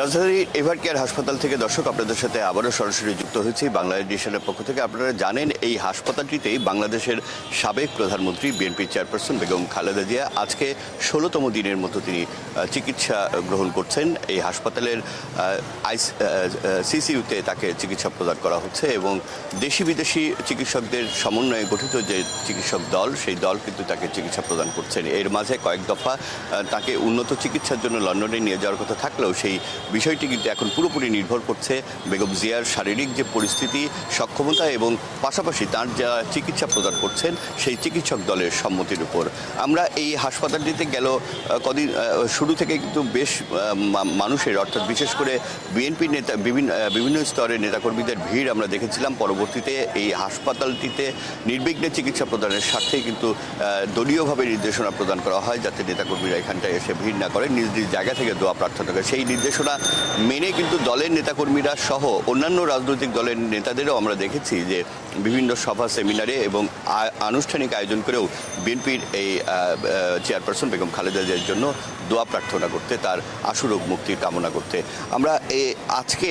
রাজধানীর ever care হাসপাতাল থেকে দর্শক, আপনাদের সাথে আবারও সরাসরি যুক্ত হয়েছি বাংলাদেশের পক্ষ থেকে। আপনারা জানেন, এই হাসপাতালটিতেই বাংলাদেশের সাবেক প্রধানমন্ত্রী, বিএনপি চেয়ারপারসন বেগম খালেদা জিয়া আজকে ষোলোতম দিনের মতো তিনি চিকিৎসা গ্রহণ করছেন। এই হাসপাতালের সিসিইউতে তাকে চিকিৎসা প্রদান করা হচ্ছে এবং দেশি বিদেশি চিকিৎসকদের সমন্বয়ে গঠিত যে চিকিৎসক দল, সেই দল কিন্তু তাকে চিকিৎসা প্রদান করছেন। এর মাঝে কয়েক দফা তাকে উন্নত চিকিৎসার জন্য লন্ডনে নিয়ে যাওয়ার কথা থাকলেও সেই বিষয়টি কিন্তু এখন পুরোপুরি নির্ভর করছে বেগম জিয়ার শারীরিক যে পরিস্থিতি, সক্ষমতা এবং পাশাপাশি তার যা চিকিৎসা প্রদান করছেন, সেই চিকিৎসক দলের সম্মতির উপর। আমরা এই হাসপাতালটিতে গেল কদিন শুরু থেকে কিন্তু বেশ মানুষের, অর্থাৎ বিশেষ করে বিএনপি নেতা, বিভিন্ন বিভিন্ন স্তরের নেতাকর্মীদের ভিড় আমরা দেখেছিলাম। পরবর্তীতে এই হাসপাতালটিতে নির্বিঘ্নে চিকিৎসা প্রদানের স্বার্থে কিন্তু দলীয়ভাবে নির্দেশনা প্রদান করা হয় যাতে নেতাকর্মীরা এখানটায় এসে ভিড় না করে নিজ নিজ জায়গা থেকে দোয়া প্রার্থনা করে। সেই নির্দেশনা মেনে কিন্তু দলের নেতাকর্মীরা সহ অন্যান্য রাজনৈতিক দলের নেতাদেরও আমরা দেখেছি যে বিভিন্ন সভা, সেমিনারে এবং আনুষ্ঠানিক আয়োজন করেও বিএনপির এই চেয়ারপারসন বেগম খালেদা জিয়ার জন্য দোয়া প্রার্থনা করতে, তার আশুরোগ মুক্তির কামনা করতে। আমরা এ- আজকে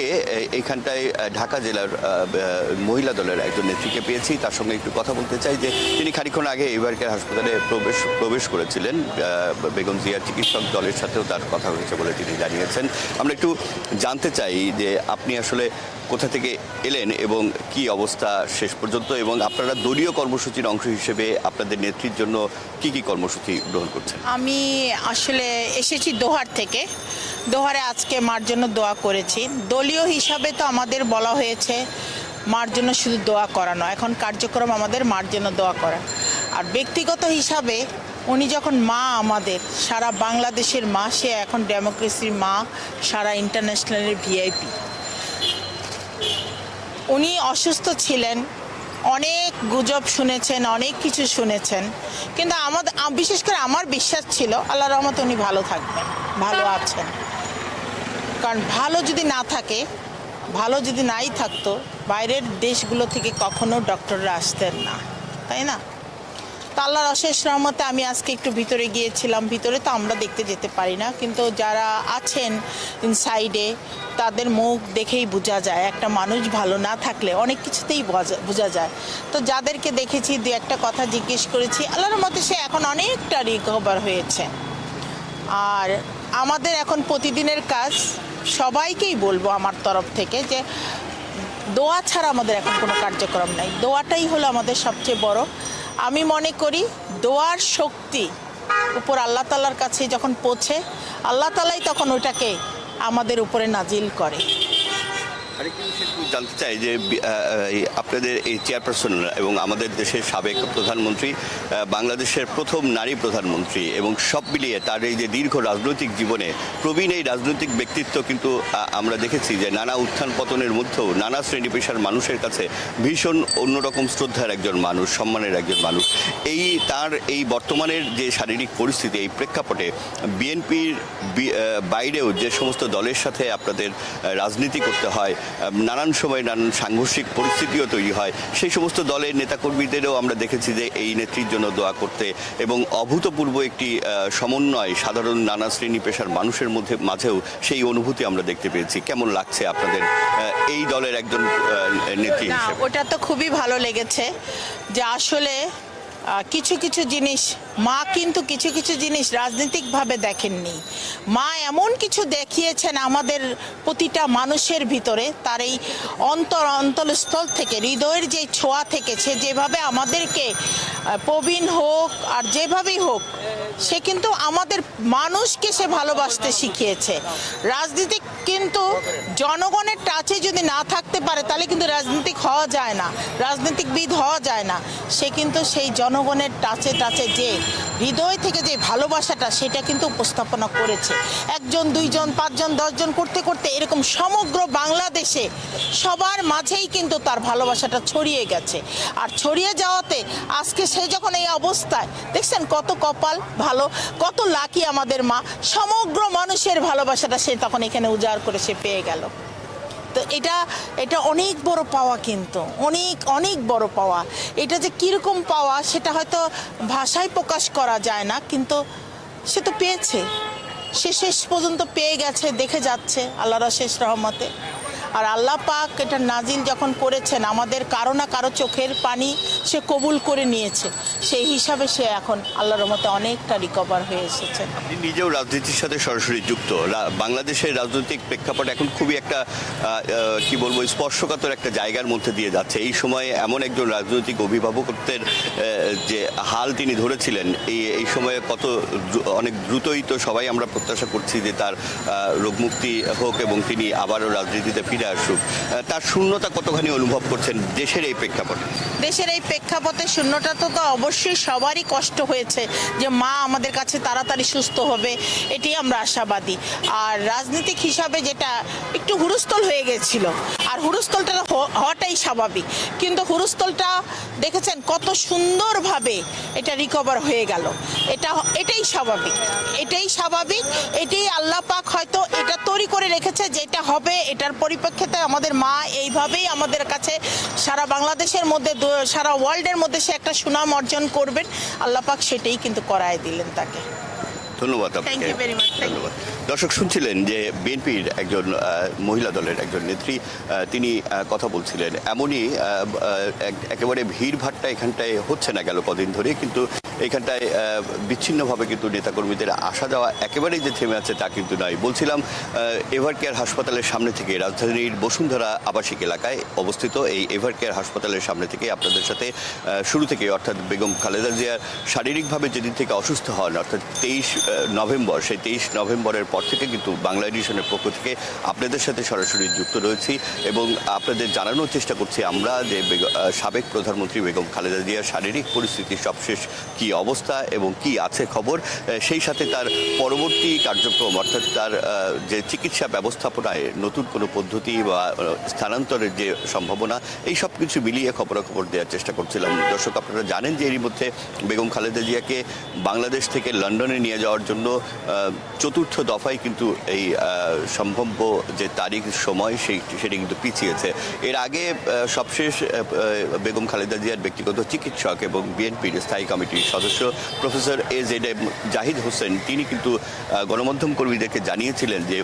এইখানটায় ঢাকা জেলার মহিলা দলের একজন নেত্রীকে পেয়েছি। তার সঙ্গে একটু কথা বলতে চাই যে, তিনি খানিক্ষণ আগে এবারকার হাসপাতালে প্রবেশ প্রবেশ করেছিলেন। বেগম জিয়ার চিকিৎসক দলের সাথেও তার কথা হয়েছে বলে তিনি জানিয়েছেন। আমরা একটু জানতে চাই যে, আপনি আসলে কোথা থেকে এলেন এবং কি অবস্থা শেষ পর্যন্ত এবং আপনারা দলীয় কর্মসূচির অংশ হিসেবে আপনাদের নেত্রীর জন্য কি কি কর্মসূচি গ্রহণ করছেন? আমি আসলে এসেছি দোহার থেকে। দোহারে আজকে মার জন্য দোয়া করেছি। দলীয় হিসাবে তো আমাদের বলা হয়েছে, মার জন্য শুধু দোয়া করানো এখন কার্যক্রম আমাদের মার জন্য দোয়া করা। আর ব্যক্তিগত হিসাবে উনি যখন মা আমাদের, সারা বাংলাদেশের মা, সে এখন ডেমোক্রেসির মা, সারা ইন্টারন্যাশনালের ভিআইপি। উনি অসুস্থ ছিলেন অনেক গুজব শুনেছেন, অনেক কিছু শুনেছেন। কিন্তু আমাদের বিশেষ করে আমার বিশ্বাস ছিল, আল্লাহ রহমত উনি ভালো থাকবেন, ভালো আছেন। কারণ ভালো যদি না থাকে, ভালো যদি নাই থাকতো, বাইরের দেশগুলো থেকে কখনো ডক্টররা আসতেন না, তাই না? আল্লাহর অশেষ রহমতে আমি আজকে একটু ভিতরে গিয়েছিলাম। ভিতরে তো আমরা দেখতে যেতে পারি না, কিন্তু যারা আছেন সাইডে তাদের মুখ দেখেই বোঝা যায়, একটা মানুষ ভালো না থাকলে অনেক কিছুতেই বোঝা যায়। তো যাদেরকে দেখেছি, দু একটা কথা জিজ্ঞেস করেছি, আল্লাহর মতে সে এখন অনেকটা রিকভার হয়েছে। আর আমাদের এখন প্রতিদিনের কাজ সবাইকেই বলব আমার তরফ থেকে যে, দোয়া ছাড়া আমাদের এখন কোনো কার্যক্রম নাই। দোয়াটাই হলো আমাদের সবচেয়ে বড়। আমি মনে করি দোয়ার শক্তি উপর আল্লাহ তালার কাছে যখন পৌঁছে, আল্লাহ তালাই তখন ওইটাকে আমাদের উপরে নাজিল করে। জানতে চাই যে আপনাদের এই চেয়ারপারসন এবং আমাদের দেশের সাবেক প্রধানমন্ত্রী বাংলাদেশের প্রথম নারী প্রধানমন্ত্রী এবং সব মিলিয়ে তার এই যে দীর্ঘ রাজনৈতিক জীবনে, প্রবীণ এই রাজনৈতিক ব্যক্তিত্ব কিন্তু আমরা দেখেছি যে নানা উত্থান পতনের মধ্যেও নানা শ্রেণি পেশার মানুষের কাছে ভীষণ অন্যরকম শ্রদ্ধার একজন মানুষ, সম্মানের একজন মানুষ। এই তার এই বর্তমানের যে শারীরিক পরিস্থিতি, এই প্রেক্ষাপটে বিএনপির বাইরেও যে সমস্ত দলের সাথে আপনাদের রাজনীতি করতে হয় নানান সময় নানান সাংঘর্ষিক পরিস্থিতিও তৈরি হয়। সেই সমস্ত দলের নেতাকর্মীদেরও আমরা দেখেছি যে এই নেত্রীর জন্য দোয়া করতে এবং অভূতপূর্ব একটি সমন্বয় সাধারণ নানা শ্রেণি পেশার মানুষের মধ্যে মাঝেও সেই অনুভূতি আমরা দেখতে পেয়েছি। কেমন লাগছে আপনাদের এই দলের একজন নেত্রী ওটা তো খুবই ভালো লেগেছে যে আসলে কিছু কিছু জিনিস মা কিন্তু কিছু কিছু জিনিস রাজনৈতিকভাবে দেখেননি। মা এমন কিছু দেখিয়েছেন আমাদের প্রতিটা মানুষের ভিতরে, তার এই অন্তর অন্তলস্থল থেকে, হৃদয়ের যে ছোঁয়া থেকে সে যেভাবে আমাদেরকে প্রবীণ হোক আর যেভাবেই হোক, সে কিন্তু আমাদের মানুষকে সে ভালোবাসতে শিখিয়েছে। রাজনীতি কিন্তু জনগণের টাচে যদি না থাকতে পারে, তাহলে কিন্তু রাজনীতিক হওয়া যায় না, রাজনীতিকবিদ হওয়া যায় না। সে কিন্তু সেই জনগণের টাচে টাচে যে হৃদয় থেকে যে ভালোবাসাটা, সেটা কিন্তু উপস্থাপনা করেছে। একজন, দুইজন, পাঁচজন, দশজন করতে করতে এরকম সমগ্র বাংলাদেশে সবার মাঝেই কিন্তু তার ভালোবাসাটা ছড়িয়ে গেছে। আর ছড়িয়ে যাওয়াতে আজকে সে যখন এই অবস্থায়, দেখছেন কত কপাল ভালো, কত লাকি আমাদের মা, সমগ্র মানুষের ভালোবাসাটা সে তখন এখানে উজাড় করে সে পেয়ে গেল। তো এটা এটা অনেক বড় পাওয়া কিন্তু, অনেক অনেক বড় পাওয়া। এটা যে কীরকম পাওয়া সেটা হয়তো ভাষায় প্রকাশ করা যায় না, কিন্তু সে তো পেয়েছে। সে শেষ পর্যন্ত পেয়ে গেছে, দেখে যাচ্ছে, আল্লাহর শেষ রহমতে। আর আল্লাহ পাক এটা নাজিল যখন করেছেন, আমাদের কারও না কারও চোখের পানি সে কবুল করে নিয়েছে। সেই হিসাবে সে এখন আল্লাহর রহমতে অনেকটা রিকভার হয়ে এসেছে। আপনি নিজেও রাজনীতির সাথে সরাসরি যুক্ত। বাংলাদেশের রাজনৈতিক প্রেক্ষাপট এখন খুবই একটা কি বলব, স্পর্শকাতর একটা জায়গার মধ্যে দিয়ে যাচ্ছে। এই সময়ে এমন একজন রাজনৈতিক অভিভাবকত্বের যে হাল তিনি ধরেছিলেন, এই এই সময়ে কত অনেক দ্রুতই তো সবাই আমরা প্রত্যাশা করছি যে তার রোগমুক্তি হোক এবং তিনি আবারও রাজনীতিতে ফিরে আসুক। তার শূন্যতা কতখানি অনুভব করছেন দেশের এই প্রেক্ষাপটে? দেশের এই প্রেক্ষাপটে শূন্যটা তো তো অবশ্যই সবারই কষ্ট হয়েছে যে মা আমাদের কাছে তাড়াতাড়ি সুস্থ হবে, এটি আমরা আশাবাদী। আর রাজনীতিক হিসাবে যেটা একটু হুরুস্থল হয়ে গেছিল আর হুরুস্থলটা হওয়াটাই স্বাভাবিক। কিন্তু হুরুস্থলটা দেখেছেন কত সুন্দরভাবে এটা রিকভার হয়ে গেল। এটা এটাই স্বাভাবিক। এটাই স্বাভাবিক এটাই আল্লাহ পাক হয়তো এটা তৈরি করে রেখেছে যেটা হবে এটার পরিপ্রেক্ষিতে আমাদের মা এইভাবেই আমাদের কাছে সারা বাংলাদেশের মধ্যে সারা ওয়ার্ল্ডের মধ্যে সে একটা সুনাম অর্জন করবেন। আল্লাহ পাক সেটাই কিন্তু করায় দিলেন তাকে। ধন্যবাদ আপনাকে. ধন্যবাদ। দর্শক শুনছিলেন যে বিএনপির একজন মহিলা দলের একজন নেত্রী তিনি কথা বলছিলেন। এমনই একেবারে ভিড় ভাট্টা এখানটায় হচ্ছে না গেল কদিন ধরে, কিন্তু এখানটায় বিচ্ছিন্নভাবে কিন্তু নেতাকর্মীদের আসা যাওয়া একেবারেই যে থেমে আছে তা কিন্তু নয়। বলছিলাম এভার কেয়ার হাসপাতালের সামনে থেকে রাজধানীর বসুন্ধরা আবাসিক এলাকায় অবস্থিত এই এভার কেয়ার হাসপাতালের সামনে থেকে আপনাদের সাথে শুরু থেকে অর্থাৎ বেগম খালেদা জিয়ার শারীরিকভাবে যেদিন থেকে অসুস্থ হন, অর্থাৎ তেইশ নভেম্বর, সেই তেইশ নভেম্বরের পর থেকে কিন্তু বাংলা এডিশনের পক্ষ থেকে আপনাদের সাথে সরাসরি যুক্ত রয়েছি এবং আপনাদের জানানোর চেষ্টা করছি আমরা যে সাবেক প্রধানমন্ত্রী বেগম খালেদা জিয়ার শারীরিক পরিস্থিতি সবশেষ কি অবস্থা এবং কি আছে খবর সেই সাথে তার পরবর্তী কার্যক্রম অর্থাৎ তার যে চিকিৎসা ব্যবস্থাপনায় নতুন কোনো পদ্ধতি বা স্থানান্তরের যে সম্ভাবনা, এই সব কিছু মিলিয়ে খবরাখবর দেওয়ার চেষ্টা করছিলাম। দর্শক, আপনারা জানেন যে এরই মধ্যে বেগম খালেদা জিয়াকে বাংলাদেশ থেকে লন্ডনে নিয়ে যাওয়ার জন্য চতুর্থ চতুর্থ দফায় কিন্তু এই সম্ভাব্য যে তারিখ, সময়, সেই, সেটি কিন্তু পিছিয়েছে। এর আগে সবশেষ বেগম খালেদা জিয়ার ব্যক্তিগত চিকিৎসক এবং বিএনপির স্থায়ী কমিটির সদস্য professor A Z M Zahid Hossain, তিনি কিন্তু গণমাধ্যম কর্মীদেরকে জানিয়েছিলেন যে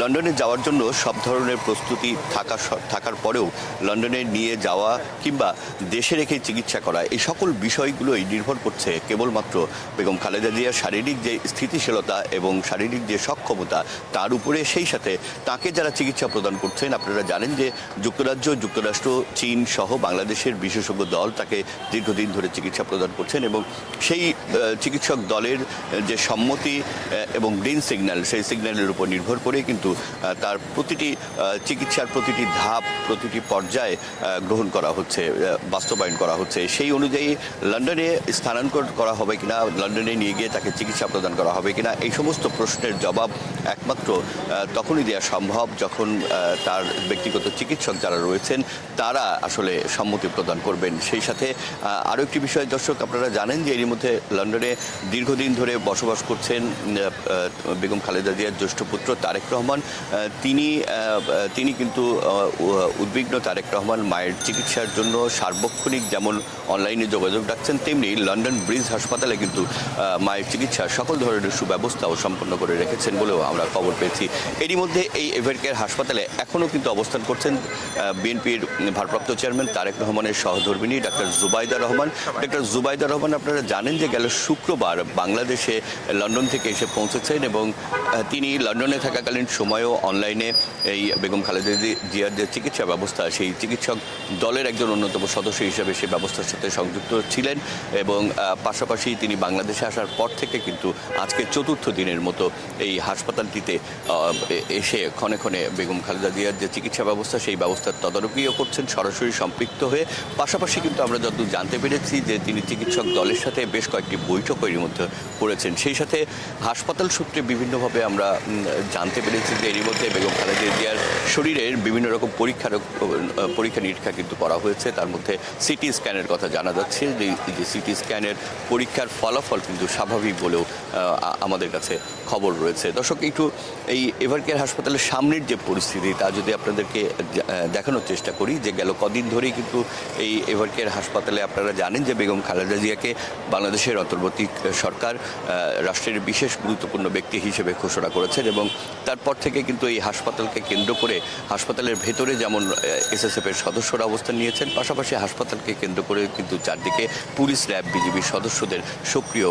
লন্ডনে যাওয়ার জন্য সব ধরনের প্রস্তুতি থাকা থাকার পরেও লন্ডনে নিয়ে যাওয়া কিংবা দেশে রেখে চিকিৎসা করা, এই সকল বিষয়গুলোই নির্ভর করছে কেবলমাত্র বেগম খালেদা জিয়ার শারীরিক যে স্থিতিশীলতা এবং শারীরিক যে সক্ষমতা, তার উপরে সেই সাথে তাকে যারা চিকিৎসা প্রদান করছেন, আপনারা জানেন যে যুক্তরাজ্য, যুক্তরাষ্ট্র, চীন সহ বাংলাদেশের বিশেষজ্ঞ দল তাকে দীর্ঘদিন ধরে চিকিৎসা প্রদান করছেন এবং সেই চিকিৎসক দলের যে সম্মতি এবং গ্রিন সিগন্যাল, সেই সিগন্যালের উপর নির্ভর করে কিন্তু তার প্রতিটি চিকিৎসার প্রতিটি ধাপ, প্রতিটি পর্যায়ে গ্রহণ করা হচ্ছে বাস্তবায়ন করা হচ্ছে। সেই অনুযায়ী লন্ডনে স্থানান্তর করা হবে কিনা, লন্ডনে নিয়ে গিয়ে তাকে চিকিৎসা প্রদান করা হবে কিনা, এই সমস্ত প্রশ্নের জবাব একমাত্র তখনই দেওয়া সম্ভব যখন তার ব্যক্তিগত চিকিৎসক যারা রয়েছেন, তারা আসলে সম্মতি প্রদান করবেন। সেই সাথে আরও একটি বিষয়, দর্শক, আপনারা জানেন যে এর মধ্যে লন্ডনে দীর্ঘদিন ধরে বসবাস করছেন বেগম খালেদা জিয়ার জ্যেষ্ঠ পুত্র তারেক রহমান। তিনি তিনি কিন্তু উদ্বিগ্ন তারেক রহমান মায়ের চিকিৎসার জন্য সার্বক্ষণিক যেমন অনলাইনে যোগাযোগ রাখছেন, তেমনি লন্ডন ব্রিজ হাসপাতালে কিন্তু মায়ের চিকিৎসার সকল ধরনের সুব্যবস্থাও সম্পন্ন করে রেখেছেন। বলেও আমরা খবর পেয়েছি। এরই মধ্যে এই এভারকেয়ার হাসপাতালে এখনও কিন্তু অবস্থান করছেন বিএনপির ভারপ্রাপ্ত চেয়ারম্যান তারেক রহমানের সহধর্মিনী ডাক্তার জুবাইদা রহমান। ডাক্তার জুবাইদা রহমান, আপনারা জানেন যে গেল শুক্রবার বাংলাদেশে লন্ডন থেকে এসে পৌঁছেছেন এবং তিনি লন্ডনে থাকাকালীন সময়ও অনলাইনে এই বেগম খালেদা জিয়ার যে চিকিৎসা ব্যবস্থা, সেই চিকিৎসক দলের একজন অন্যতম সদস্য হিসেবে সেই ব্যবস্থার সাথে সংযুক্ত ছিলেন এবং পাশাপাশি তিনি বাংলাদেশে আসার পর থেকে কিন্তু আজকে চতুর্থ দিনের মতো এই হাসপাতালটিতে এসে ক্ষণে ক্ষণে বেগম খালেদা জিয়ার যে চিকিৎসা ব্যবস্থা, সেই ব্যবস্থার তদারকিও করছেন, সরাসরি সম্পৃক্ত হয়ে। পাশাপাশি কিন্তু আমরা যতদূর জানতে পেরেছি যে তিনি চিকিৎসক দলের সাথে বেশ কয়েকটি বৈঠক এর মধ্যে করেছেন সেই সাথে হাসপাতাল সূত্রে বিভিন্নভাবে আমরা জানতে পেরেছি যে এরই মধ্যে বেগম খালেদা জিয়ার শরীরের বিভিন্ন রকম পরীক্ষার পরীক্ষা নিরীক্ষা কিন্তু করা হয়েছে। তার মধ্যে সিটি স্ক্যানের কথা জানা যাচ্ছে যে সিটি স্ক্যানের পরীক্ষার ফলাফল কিন্তু স্বাভাবিক বলেও আমাদের কাছে খবর রয়েছে। দর্শক, একটু এই এভারকেয়ার হাসপাতালের সামনের যে পরিস্থিতি, তা যদি আপনাদেরকে দেখানোর চেষ্টা করি, যে গেল কদিন ধরেই কিন্তু এই এভারকেয়ার হাসপাতালে আপনারা জানেন যে বেগম খালেদা জিয়াকে বাংলাদেশের অন্তর্বর্তী সরকার রাষ্ট্রের বিশেষ গুরুত্বপূর্ণ ব্যক্তি হিসেবে ঘোষণা করেছেন এবং তারপর থেকে কিন্তু এই হাসপাতালকে কেন্দ্র করে হাসপাতালের ভেতরে যেমন এসএসএফ এর সদস্যরা অবস্থান নিয়েছেন, পাশাপাশি হাসপাতালকে কেন্দ্র করে কিন্তু চারদিকে পুলিশ র্যাব, বিজিবির সদস্যদের সক্রিয়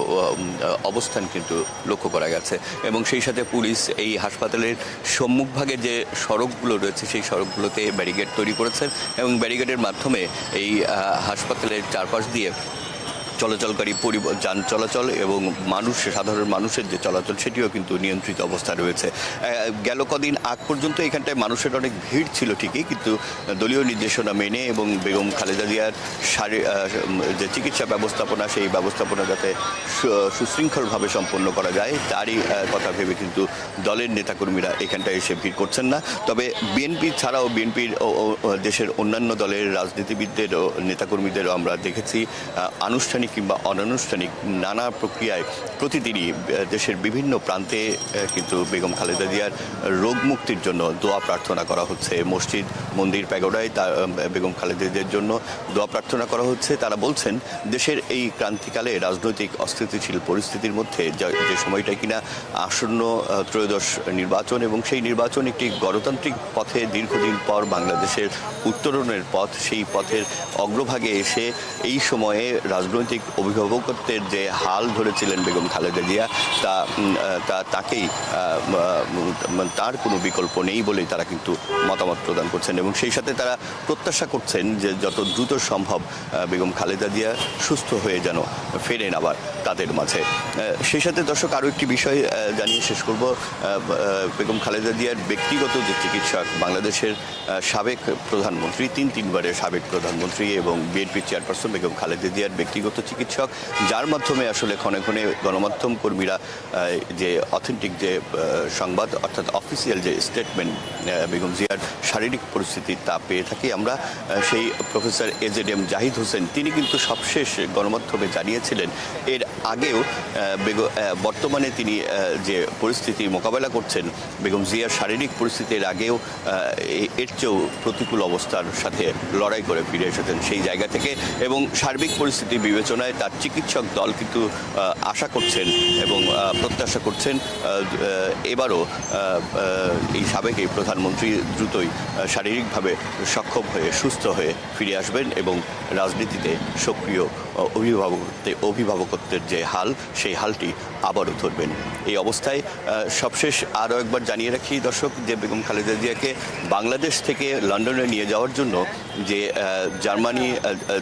অবস্থান কিন্তু লক্ষ্য করা গেছে এবং সেই সাথে পুলিশ এই হাসপাতালের সম্মুখভাগে যে সড়কগুলো রয়েছে, সেই সড়কগুলোতে ব্যারিকেড তৈরি করেছেন এবং ব্যারিকেডের মাধ্যমে এই হাসপাতালের চারপাশ দিয়ে চলাচলকারী যান চলাচল এবং মানুষ সাধারণ মানুষের যে চলাচল সেটিও কিন্তু নিয়ন্ত্রিত অবস্থায় রয়েছে। গেল কদিন আগ পর্যন্ত এখানটায় মানুষের অনেক ভিড় ছিল ঠিকই কিন্তু দলীয় নির্দেশনা মেনে এবং বেগম খালেদা জিয়ার শারী- যে চিকিৎসা ব্যবস্থাপনা সেই ব্যবস্থাপনা যাতে সুশৃঙ্খলভাবে সম্পন্ন করা যায় তারই কথা ভেবে কিন্তু দলের নেতাকর্মীরা এখানটায় এসে ভিড় করছেন না। তবে বিএনপি ছাড়াও বিএনপির দেশের অন্যান্য দলের রাজনীতিবিদদের ও নেতাকর্মীদেরও আমরা দেখেছি আহ, আনুষ্ঠানিক কিংবা অনানুষ্ঠানিক নানা প্রক্রিয়ায় প্রতিদিনই দেশের বিভিন্ন প্রান্তে কিন্তু বেগম খালেদা জিয়ার রোগ মুক্তির জন্য দোয়া প্রার্থনা করা হচ্ছে। মসজিদ মন্দির প্যাগোডায় আহ, বেগম খালেদা জিয়ার জন্য দোয়া প্রার্থনা করা হচ্ছে। তারা বলছেন দেশের এই ক্রান্তিকালে রাজনৈতিক অস্থিতিশীল পরিস্থিতির মধ্যে যে সময়টা কিনা আসন্ন ত্রয়োদশ নির্বাচন এবং সেই নির্বাচন একটি গণতান্ত্রিক পথে দীর্ঘদিন পর বাংলাদেশের উত্তরণের পথ সেই পথের অগ্রভাগে এসে এই সময়ে রাজনৈতিক অভিভাবকত্বের যে হাল ধরেছিলেন বেগম খালেদা জিয়া, তা তা, তাকেই তার কোনো বিকল্প নেই বলেই তারা কিন্তু মতামত প্রদান করছেন এবং সেই সাথে তারা প্রত্যাশা করছেন যে যত দ্রুত সম্ভব বেগম খালেদা জিয়া সুস্থ হয়ে যেন ফেরেন আবার তাদের মাঝে। সেই সাথে দর্শক আরও একটি বিষয় জানিয়ে শেষ করব। বেগম খালেদা জিয়ার ব্যক্তিগত যে চিকিৎসক, বাংলাদেশের সাবেক প্রধানমন্ত্রী, তিন তিনবারের সাবেক প্রধানমন্ত্রী এবং বিএনপি চেয়ারপারসন বেগম খালেদা জিয়ার ব্যক্তিগত চিকিৎসক, যার মাধ্যমে আসলে ক্ষণে ক্ষণে গণমাধ্যম কর্মীরা যে অথেন্টিক যে সংবাদ, অর্থাৎ অফিসিয়াল যে স্টেটমেন্ট বেগম জিয়ার শারীরিক পরিস্থিতি তা পেয়ে থাকি আমরা সেই professor A Z M Zahid Hossain. তিনি কিন্তু সবশেষ গণমাধ্যমে জানিয়েছিলেন, এর আগেও বর্তমানে তিনি যে পরিস্থিতি মোকাবেলা করছেন, বেগম জিয়ার শারীরিক পরিস্থিতির আগেও এর চেয়েও প্রতিকূল অবস্থার সাথে লড়াই করে ফিরে এসেছেন সেই জায়গা থেকে এবং সার্বিক পরিস্থিতি বিবেচনায় তার চিকিৎসক দল কিন্তু আশা করছেন এবং প্রত্যাশা করছেন এবারও এই সাবেক এই প্রধানমন্ত্রী দ্রুতই শারীরিকভাবে সক্ষম হয়ে, সুস্থ হয়ে ফিরে আসবেন এবং রাজনীতিতে সক্রিয় অভিভাবকত্বে অভিভাবকত্বের যে হাল, সেই হালটি আবারও ধরবেন। এই অবস্থায় সবশেষ আরও একবার জানিয়ে রাখি দর্শক, যে বেগম খালেদা জিয়াকে বাংলাদেশ থেকে লন্ডনে নিয়ে যাওয়ার জন্য যে জার্মানি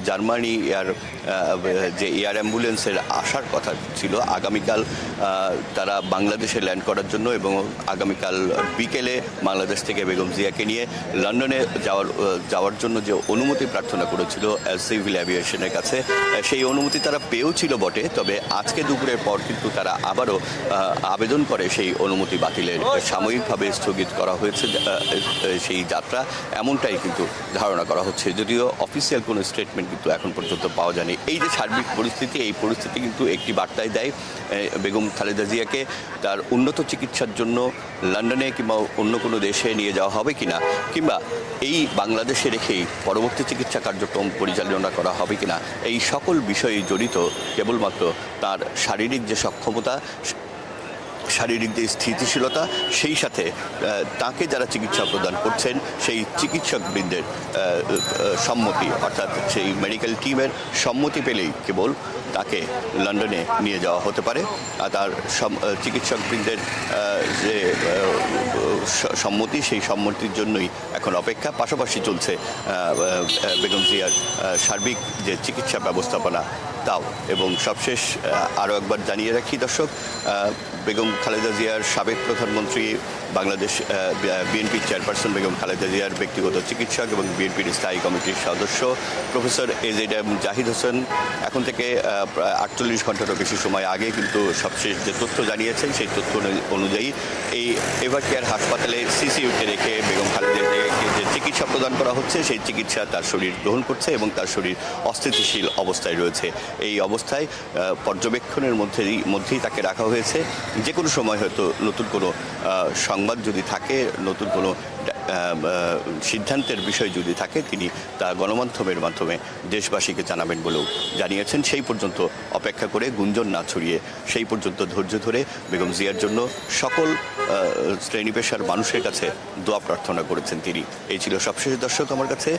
জার্মানি এয়ার যে এয়ার অ্যাম্বুলেন্সের আসার কথা ছিল, আগামীকাল তারা বাংলাদেশে ল্যান্ড করার জন্য এবং আগামীকাল বিকেলে বাংলাদেশ থেকে বেগম জিয়াকে নিয়ে লন্ডনে যাওয়ার যাওয়ার জন্য যে অনুমতি প্রার্থনা করেছিল সিভিল অ্যাভিয়েশনের কাছে সেই অনুমতি তারা পেয়েও ছিল বটে, তবে আজকে দুপুরের পর কিন্তু তারা আবারও আবেদন করে সেই অনুমতি বাতিলের সাময়িকভাবে স্থগিত করা হয়েছে সেই যাত্রা। এমনটাই কিন্তু ধারণা করা হচ্ছে, যদিও অফিসিয়াল কোনো স্টেটমেন্ট কিন্তু এখন পর্যন্ত পাওয়া যায়নি। এই যে সার্বিক পরিস্থিতি, এই পরিস্থিতি কিন্তু একটি বার্তায় দেয় বেগম খালেদা জিয়াকে তার উন্নত চিকিৎসার জন্য লন্ডনে কিংবা অন্য কোনো দেশে নিয়ে যাওয়া হবে কিনা, কিংবা এই বাংলাদেশে রেখেই পরবর্তী চিকিৎসা কার্যক্রম পরিচালনা করা হবে কিনা, এই সকল বিষয়ে জড়িত কেবলমাত্র তার শারীরিক যে সক্ষমতা শারীরিক যে স্থিতিশীলতা, সেই সাথে তাকে যারা চিকিৎসা প্রদান করছেন, সেই চিকিৎসকবৃন্দের সম্মতি, অর্থাৎ সেই মেডিকেল টিমের সম্মতি পেলেই কেবল তাকে লন্ডনে নিয়ে যাওয়া হতে পারে। আর তার চিকিৎসকবৃন্দের যে সম্মতি, সেই সম্মতির জন্যই এখন অপেক্ষা। পাশাপাশি চলছে বেগম জিয়ার সার্বিক যে চিকিৎসা ব্যবস্থাপনা, তাও। এবং সবশেষ আরও একবার জানিয়ে রাখি দর্শক বেগম খালেদা জিয়ার সাবেক প্রধানমন্ত্রী বাংলাদেশ বিএনপির চেয়ারপারসন বেগম খালেদা জিয়ার ব্যক্তিগত চিকিৎসক এবং বিএনপির স্থায়ী কমিটির সদস্য professor A Z M Zahid Hossain. এখন থেকে আটচল্লিশ ঘন্টারও বেশি সময় আগে কিন্তু সবশেষ যে তথ্য জানিয়েছেন, সেই তথ্য অনুযায়ী এই এভার কেয়ার হাসপাতালে সিসিউতে রেখে বেগম খালেদা জিয়াকে যে চিকিৎসা প্রদান করা হচ্ছে, সেই চিকিৎসা তার শরীর গ্রহণ করছে এবং তার শরীর অস্থিতিশীল অবস্থায় রয়েছে। এই অবস্থায় পর্যবেক্ষণের মধ্যেই মধ্যেই তাকে রাখা হয়েছে। যে কোনো সময় হয়তো নতুন কোনো সংবাদ যদি থাকে, নতুন কোনো সিদ্ধান্তের বিষয় যদি থাকে, তিনি তা গণমাধ্যমের মাধ্যমে দেশবাসীকে জানাবেন বলেও জানিয়েছেন। সেই পর্যন্ত অপেক্ষা করে গুঞ্জন না ছড়িয়ে, সেই পর্যন্ত ধৈর্য ধরে বেগম জিয়ার জন্য সকল শ্রেণি পেশার মানুষের কাছে দোয়া প্রার্থনা করেছেন তিনি। এই ছিল সবশেষ দর্শক আমার কাছে।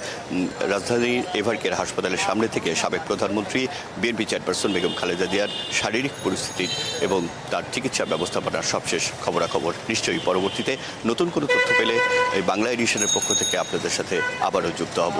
রাজধানীর এভারকের হাসপাতালের সামনে থেকে সাবেক প্রধানমন্ত্রী, বিএনপি চেয়ারপারসন বেগম খালেদা জিয়ার শারীরিক পরিস্থিতির এবং তার চিকিৎসা ব্যবস্থাপনার সবশেষ খবরাখবর। নিশ্চয়ই পরবর্তীতে নতুন কোনো তথ্য পেলে এই বাংলা এডিশনের পক্ষ থেকে আপনাদের সাথে আবারও যুক্ত হব।